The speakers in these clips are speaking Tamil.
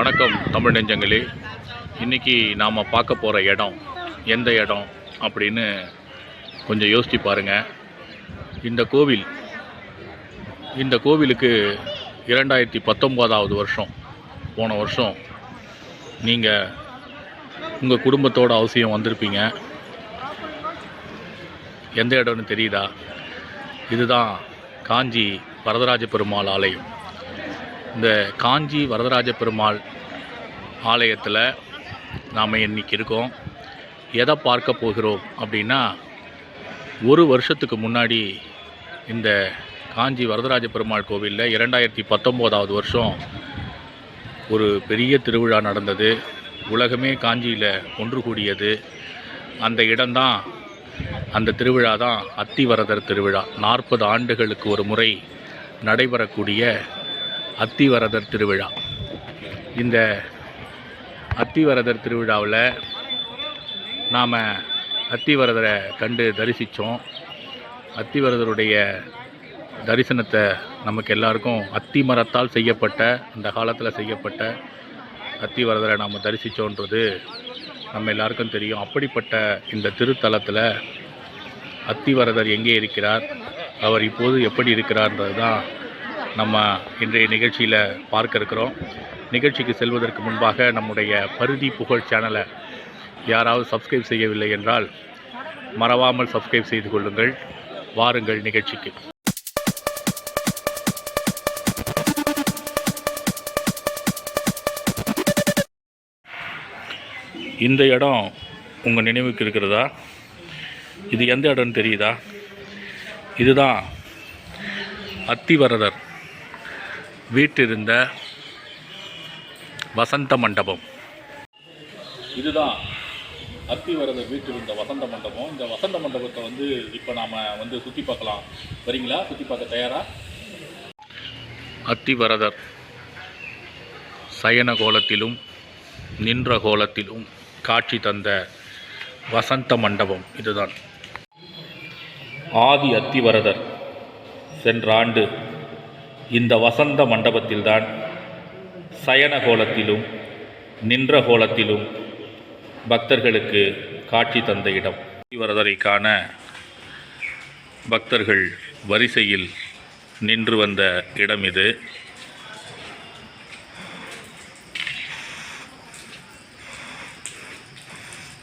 வணக்கம் தமிழ் நெஞ்சங்களே. இன்றைக்கி நாம் பார்க்க போகிற இடம் எந்த இடம் அப்படின்னு கொஞ்சம் யோசித்து பாருங்கள் இந்த கோவில் இந்த கோவிலுக்கு இரண்டாயிரத்தி பத்தொம்போதாவது வருஷம். போன வருஷம் நீங்கள் உங்கள் குடும்பத்தோட அவசியம் வந்திருப்பீங்க. எந்த இடம்னு தெரியுதா? இதுதான் காஞ்சி வரதராஜ பெருமாள் ஆலயம். இந்த காஞ்சி வரதராஜ பெருமாள் ஆலயத்தில் நாம் இன்னைக்கு இருக்கோம். எதை பார்க்க போகிறோம் அப்படின்னா ஒரு வருஷத்துக்கு முன்னாடி இந்த காஞ்சி வரதராஜ பெருமாள் கோவிலில் இரண்டாயிரத்தி பத்தொம்போதாவது வருஷம் ஒரு பெரிய திருவிழா நடந்தது. உலகமே காஞ்சியில் ஒன்று கூடியது. அந்த இடம்தான் அந்த திருவிழா தான் அத்திவரதர் திருவிழா. நாற்பது ஆண்டுகளுக்கு ஒரு முறை நடைபெறக்கூடிய அத்திவரதர் திருவிழா. இந்த அத்திவரதர் திருவிழாவில் நாம் அத்திவரதரை கண்டு தரிசித்தோம் அத்திவரதருடைய தரிசனத்தை நமக்கு எல்லாருக்கும் அத்தி மரத்தால் செய்யப்பட்ட அந்த காலத்தில் செய்யப்பட்ட அத்திவரதரை நாம் தரிசித்தோன்றது நம்ம எல்லாருக்கும் தெரியும். அப்படிப்பட்ட இந்த திருத்தலத்தில் அத்திவரதர் எங்கே இருக்கிறார் அவர் இப்போது எப்படி இருக்கிறார்ன்றது தான் நம்ம இன்றைய நிகழ்ச்சியில் பார்க்க இருக்கிறோம். நிகழ்ச்சிக்கு செல்வதற்கு முன்பாக நம்முடைய பருதி புகழ் சேனலை யாராவது சப்ஸ்கிரைப் செய்யவில்லை என்றால் மறவாமல் சப்ஸ்கிரைப் செய்து கொள்ளுங்கள். வாருங்கள் நிகழ்ச்சிக்கு. இந்த இடம் உங்கள் நினைவுக்கு இருக்கிறதா? இது எந்த இடம்னு தெரியுதா? இதுதான் அத்திவரதர். வீட்டிருந்த வசந்த மண்டபம். இதுதான் அத்திவரதர் வீட்டிருந்த வசந்த மண்டபம். இந்த வசந்த மண்டபத்தை வந்து இப்போ நாம் வந்து சுற்றி பார்க்கலாம். வரீங்களா? சுற்றி பார்க்க தயாரா? அத்திவரதர் சயன கோலத்திலும் நின்ற கோலத்திலும் காட்சி தந்த வசந்த மண்டபம் இதுதான். ஆதி அத்திவரதர் சென்ற ஆண்டு இந்த வசந்த மண்டபத்தில்தான் சயன கோலத்திலும் நின்ற கோலத்திலும் பக்தர்களுக்கு காட்சி தந்த இடம். அத்திவரதரை காண பக்தர்கள் வரிசையில் நின்று வந்த இடம் இது.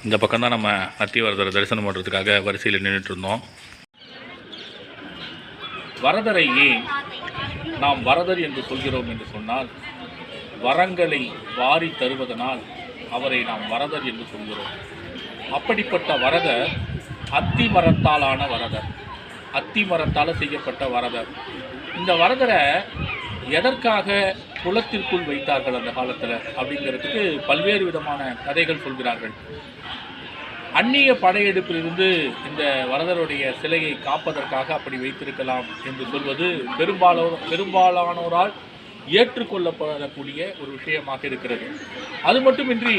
இந்த பக்கம் தான் நம்ம அத்திவரதரை தரிசனம் பண்ணுறதுக்காக வரிசையில் நின்றுட்டு இருந்தோம். வரதரை நாம் வரதர் என்று சொல்கிறோம் என்று சொன்னால் வரங்களை வாரி தருவதனால் அவரை நாம் வரதர் என்று சொல்கிறோம். அப்படிப்பட்ட வரதர் அத்தி மரத்தாலான வரதர். அத்தி மரத்தால் செய்யப்பட்ட வரதர். இந்த வரதரை எதற்காக குளத்திற்குள் வைத்தார்கள் அந்த காலத்தில் அப்படிங்கிறதுக்கு பல்வேறு விதமான கதைகள் சொல்கிறார்கள். அந்நிய படையெடுப்பிலிருந்து இந்த வரதருடைய சிலையை காப்பதற்காக அப்படி வைத்திருக்கலாம் என்று சொல்வது பெரும்பாலோ பெரும்பாலானோரால் ஏற்றுக்கொள்ளப்படக்கூடிய ஒரு விஷயமாக இருக்கிறது. அது மட்டுமின்றி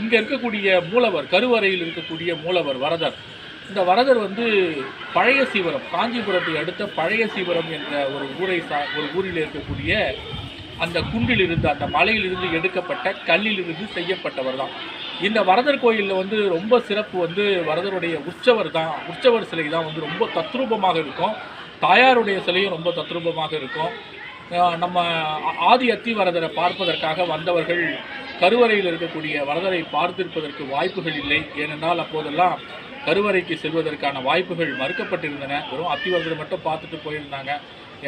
இங்கே இருக்கக்கூடிய மூலவர் கருவறையில் இருக்கக்கூடிய மூலவர் வரதர் இந்த வரதர் வந்து பழைய சீவரம் காஞ்சிபுரத்தை அடுத்த பழைய சீவரம் என்ற ஒரு ஊரை சா ஒரு ஊரில் இருக்கக்கூடிய அந்த குன்றிலிருந்து அந்த மலையிலிருந்து எடுக்கப்பட்ட கல்லிலிருந்து செய்யப்பட்டவர் தான். இந்த வரதர் கோயிலில் வந்து ரொம்ப சிறப்பு வந்து வரதருடைய உற்சவர் தான். உற்சவர் சிலை தான் வந்து ரொம்ப தத்ரூபமாக இருக்கும். தாயாருடைய சிலையும் ரொம்ப தத்ரூபமாக இருக்கும். நம்ம ஆதி அத்தி வரதரை பார்ப்பதற்காக வந்தவர்கள் கருவறையில் இருக்கக்கூடிய வரதரை பார்த்திருப்பதற்கு வாய்ப்புகள் இல்லை. ஏனென்றால் அப்போதெல்லாம் கருவறைக்கு செல்வதற்கான வாய்ப்புகள் மறுக்கப்பட்டிருந்தன. வெறும் அத்திவரதரை மட்டும் பார்த்துட்டு போயிருந்தாங்க.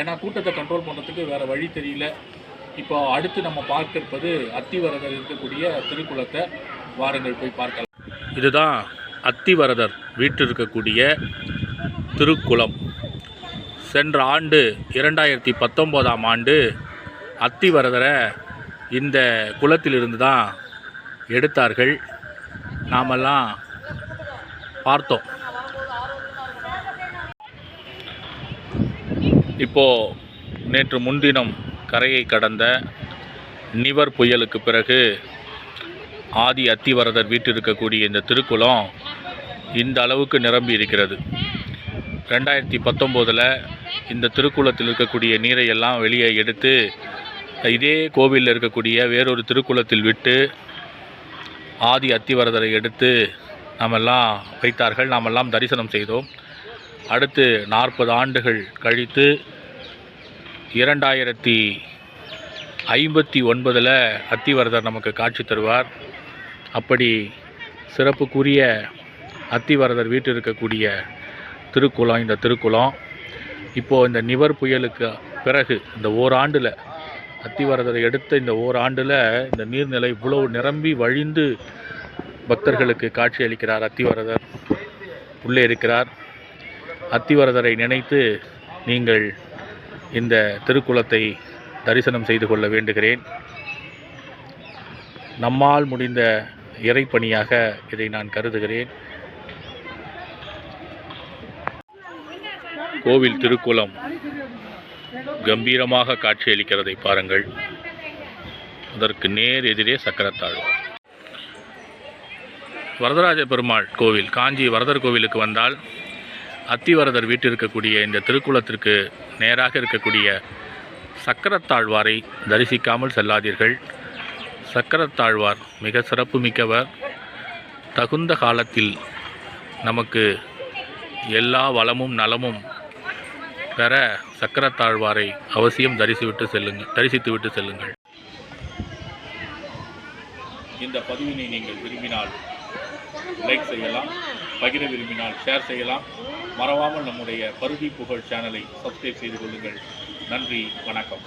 ஏன்னா கூட்டத்தை கண்ட்ரோல் பண்ணுறதுக்கு வேறு வழி தெரியல. இப்போ அடுத்து நம்ம பார்க்க இருப்பது அத்திவரதர் இருக்கக்கூடிய திருக்குளத்தை. வாருங்கள் போய் பார்க்கலாம். இதுதான் அத்திவரதர் வீட்டில் இருக்கக்கூடிய திருக்குளம். சென்ற ஆண்டு இரண்டாயிரத்தி பத்தொம்போதாம் ஆண்டு அத்திவரதரை இந்த குளத்திலிருந்து தான் எடுத்தார்கள். நாமெல்லாம் பார்த்தோம். இப்போது நேற்று முன்தினம் கரையை கடந்த நிவர் புயலுக்கு பிறகு ஆதி அத்திவரதர் வீட்டில் இருக்கக்கூடிய இந்த திருக்குளம் இந்த அளவுக்கு நிரம்பி இருக்கிறது. ரெண்டாயிரத்தி பத்தொம்போதில் இந்த திருக்குளத்தில் இருக்கக்கூடிய நீரை எல்லாம் வெளியே எடுத்து இதே கோவிலில் இருக்கக்கூடிய வேறொரு திருக்குளத்தில் விட்டு ஆதி அத்திவரதரை எடுத்து நாமெல்லாம் வைத்தார்கள். நாமெல்லாம் தரிசனம் செய்தோம். அடுத்து நாற்பது ஆண்டுகள் கழித்து இரண்டாயிரத்தி ஐம்பத்தி ஒன்பதில் அத்திவரதர் நமக்கு காட்சி தருவார். அப்படி சிறப்புக்குரிய அத்திவரதர் வீட்டில் இருக்கக்கூடிய திருக்குளம் இந்த திருக்குளம். இப்போது இந்த நிவர் புயலுக்கு பிறகு இந்த ஓராண்டில் அத்திவரதரை எடுத்த இந்த ஓராண்டில் இந்த நீர்நிலை இவ்வளவு நிரம்பி வழிந்து பக்தர்களுக்கு காட்சி அளிக்கிறார் அத்திவரதர். உள்ளே இருக்கிறார். அத்திவரதரை நினைத்து நீங்கள் இந்த திருக்குளத்தை தரிசனம் செய்து கொள்ள வேண்டுகிறேன். நம்மால் முடிந்த இறைப்பணியாக இதை நான் கருதுகிறேன். கோவில் திருக்குளம் கம்பீரமாக காட்சியளிக்கிறதை பாருங்கள். அதற்கு நேர் எதிரே சக்கரத்தாழ்வார் வரதராஜ பெருமாள் கோவில் காஞ்சி வரதர் கோவிலுக்கு வந்தால் அத்திவரதர் வீட்டில் இருக்கக்கூடிய இந்த திருக்குளத்திற்கு நேராக இருக்கக்கூடிய சக்கரத்தாழ்வாரை தரிசிக்காமல் செல்லாதீர்கள். சக்கரத்தாழ்வார் மிக சிறப்பு மிக்கவர் தகுந்த காலத்தில் நமக்கு எல்லா வளமும் நலமும் பெற சக்கரத்தாழ்வாரை அவசியம் தரிசிவிட்டு செல்லுங்கள் தரிசித்துவிட்டு செல்லுங்கள். இந்த பதிவினை நீங்கள் விரும்பினால் லைக் செய்யலாம் பகிர விரும்பினால் ஷேர் செய்யலாம். மறவாமல் நம்முடைய பருதி புகழ் சேனலை சப்ஸ்கிரைப் செய்து கொள்ளுங்கள். நன்றி வணக்கம்.